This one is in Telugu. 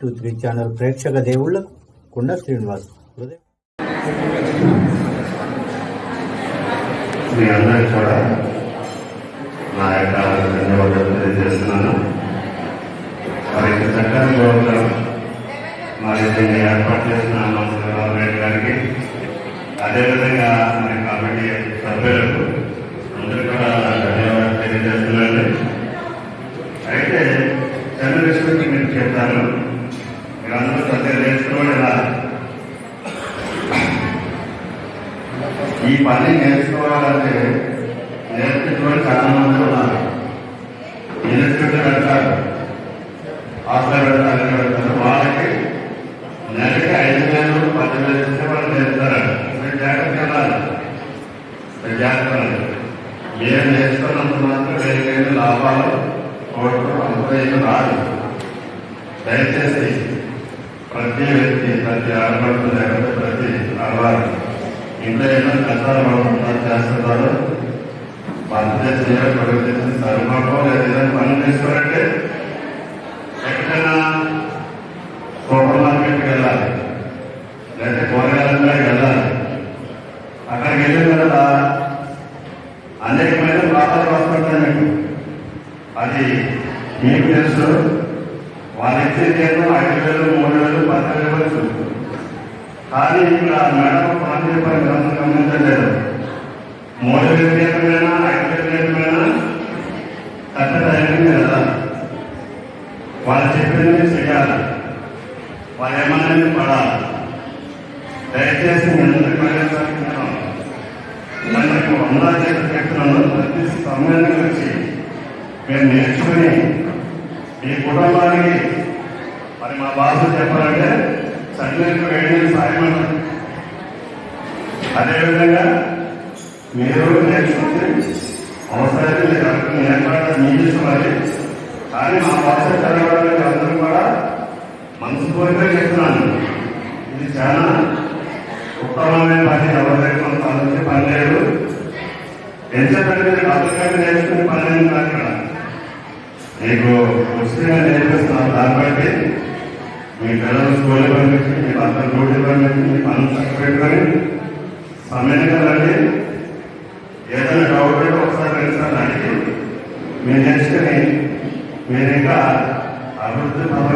టూ త్రీ ఛానల్ ప్రేక్షక దేవుళ్ళకు కుండ శ్రీనివాస్ మీ కూడా నా యొక్క ధన్యవాదాలు తెలియజేస్తున్నాను. మరి చక్కని ప్రోగ్రాం మరి దీన్ని ఏర్పాటు చేసిన నమస్కారం రెడ్డి గారికి అదేవిధంగా మరి కమిటీ సభ్యులకు అందరూ కూడా ధన్యవాదాలు తెలియజేస్తున్నాను. అయితే చిన్న చెప్తాను మీరు అందరూ ఈ పని నేర్చుకోవాలంటే నేర్చుకోవాలి చాలా మంది ఉన్నారు. ఇన్స్టిట్యూట్ పెడతారు హాస్టల్ పెడతారు పెడతారు వాళ్ళకి నెలకి ఐదు వేలు పది వేలు ఇస్తే వాళ్ళు నేర్పుతారు మీరు జాగ్రత్త వెళ్ళాలి. మీరు జాగ్రత్త ఏం నేర్చుకున్నంత మాత్రం వేరే లాభాలు కోట్లు అంతేం రాదు. దయచేసి ప్రతి వ్యక్తి ప్రతి ఆడపడుతు లేకపోతే ప్రతి ఆడవారు ఇంట్లో ఏమైనా కష్టాలు పడుతున్నారు చేస్తున్నారు భర్త చేయాలి కొడుకు చేసి లేదా ఏదైనా పని చేసుకోవాలంటే ఎక్కడైనా సూపర్ మార్కెట్కి వెళ్ళాలి లేదా కూరగాయల వెళ్ళాలి. అక్కడికి వెళ్ళిన తర్వాత అనేకమైన ప్రాంతాలు వస్తుంటాయి మీకు అది మీకు తెలుసు. వాళ్ళు జీతం ఐదు వేలు మూడు వేలు పది వేలు కానీ ఇక్కడ మేడం పని చెప్పని గమనించలేదు. మూడు వేల జీతమైనా ఐదు వేల జీతమైనా కట్ట టైంకి వెళ్ళాలి. వాళ్ళు చెప్పింది చేయాలి వాళ్ళు ఏమన్నా పడాలి. దయచేసి మీ వందల చేత చెప్తున్నాను ప్రతి సమయానికి వచ్చి మేము నేర్చుకుని ఈ కుటుంబానికి మరి మా భాష చెప్పాలంటే చదివేందుకు వేడి సాయం అన్నారు. అదేవిధంగా మీరు నేర్చుకుంటే అవసరాన్ని మీరు అనుకుని ఏర్పాటు మీ కానీ మా భాష చదవడానికి అందరూ కూడా మనస్ఫూర్తిగా చెప్తున్నాను. ఇది చాలా ఉత్తమమైన పని. ఎవరైతే దగ్గర మనకు ఆలోచించే పని లేదు. ఎంతకంటే మీరు అర్థంగా నేర్చుకునే పని అయింది కాదు మీకు ముఖ్యంగా నేర్పిస్తున్నాను దాన్ని బట్టి మీ పిల్లలు స్కూల్ పంపించి మీ భర్త డ్యూటీ పంపించి మీ పనులు చక్క పెట్టుకొని సమయానికి రండి ఏదైనా డౌట్ ఉంటే ఒకసారి రెండుసార్లు అడిగి మీరు నేర్చుకొని మీరు ఇంకా అభివృద్ధి పథకం